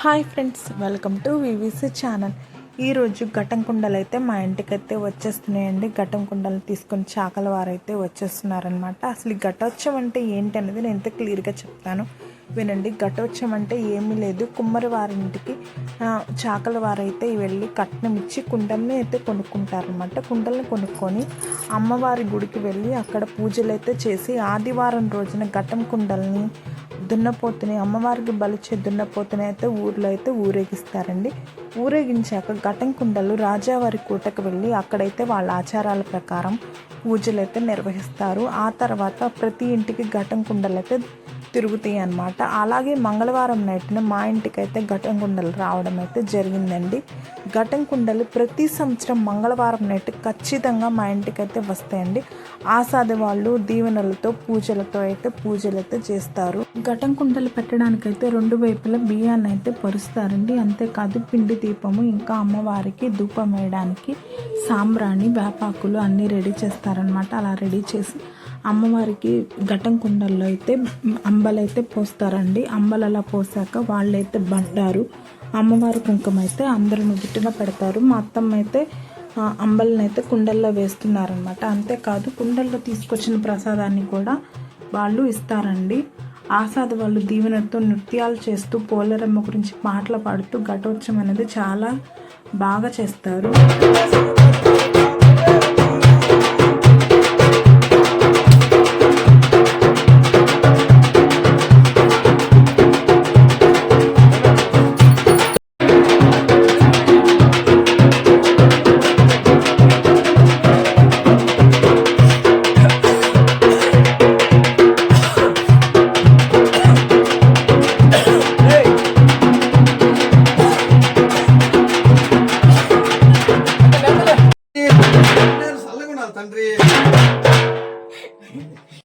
Hi friends welcome to VVC channel. ఈరోజు ఘటం కుండలు అయితే మా ఇంటికైతే వచ్చేస్తున్నాయండి. ఘటం కుండలు తీసుకొని చాకల వారైతే వచ్చేస్తున్నారనమాట అసలు ఈ ఘటోత్సవం అంటే ఏంటి అనేది నేను ఎంత క్లియర్గా చెప్తాను. వినండి ఘటోత్సవం అంటే ఏమీ లేదు. కుమ్మరి వారింటికి చాకల వారైతే వెళ్ళి కట్నం ఇచ్చి కుండల్ని అయితే కొనుక్కుంటారనమాట కుండల్ని కొనుక్కొని అమ్మవారి గుడికి వెళ్ళి అక్కడ పూజలు అయితే చేసి ఆదివారం రోజున ఘటం కుండల్ని దున్నపోతుని అమ్మవారికి బలిచే దున్నపోతుని అయితే ఊర్లో అయితే ఊరేగిస్తారండి. ఊరేగించాక ఘటం కుండలు రాజావారి కోటకు వెళ్ళి అక్కడైతే వాళ్ళ ఆచారాల ప్రకారం పూజలు అయితే నిర్వహిస్తారు. ఆ తర్వాత ప్రతి ఇంటికి ఘటంకుండలు అయితే తిరుగుతాయి అన్నమాట. అలాగే మంగళవారం నైట్న మా ఇంటికైతే ఘటం కుండలు రావడం అయితే జరిగిందండి. ఘటం కుండలు ప్రతి సంవత్సరం మంగళవారం నైట్ ఖచ్చితంగా మా ఇంటికైతే వస్తాయండి. ఆసాది వాళ్ళు దీవెనలతో పూజలతో అయితే పూజలు అయితే చేస్తారు. ఘటం కుండలు పెట్టడానికైతే రెండు వైపులా బియ్యాన్ని అయితే పరుస్తారండి. అంతేకాదు పిండి దీపము ఇంకా అమ్మవారికి ధూపం వేయడానికి సాంబ్రాణి వేపాకులు అన్నీ రెడీ చేస్తారనమాట అలా రెడీ చేసి అమ్మవారికి ఘటం కుండల్లో అయితే అంబలైతే పోస్తారండి. అంబలు అలా పోసాక వాళ్ళైతే బంటారు అమ్మవారి కుంకుమ అయితే అందరూ నుదుటిన పెడతారు. మా అత్తమ్మ అయితే ఆ, అయితే కుండల్లో వేస్తున్నారనమాట అంతేకాదు కుండల్లో తీసుకొచ్చిన ప్రసాదాన్ని కూడా వాళ్ళు ఇస్తారండి. ఆసాద వాళ్ళు దీవెనతో నృత్యాలు చేస్తూ పోలేరమ్మ గురించి పాటలు పాడుతూ ఘటోత్సవం అనేది చాలా బాగా చేస్తారు. తండ్రి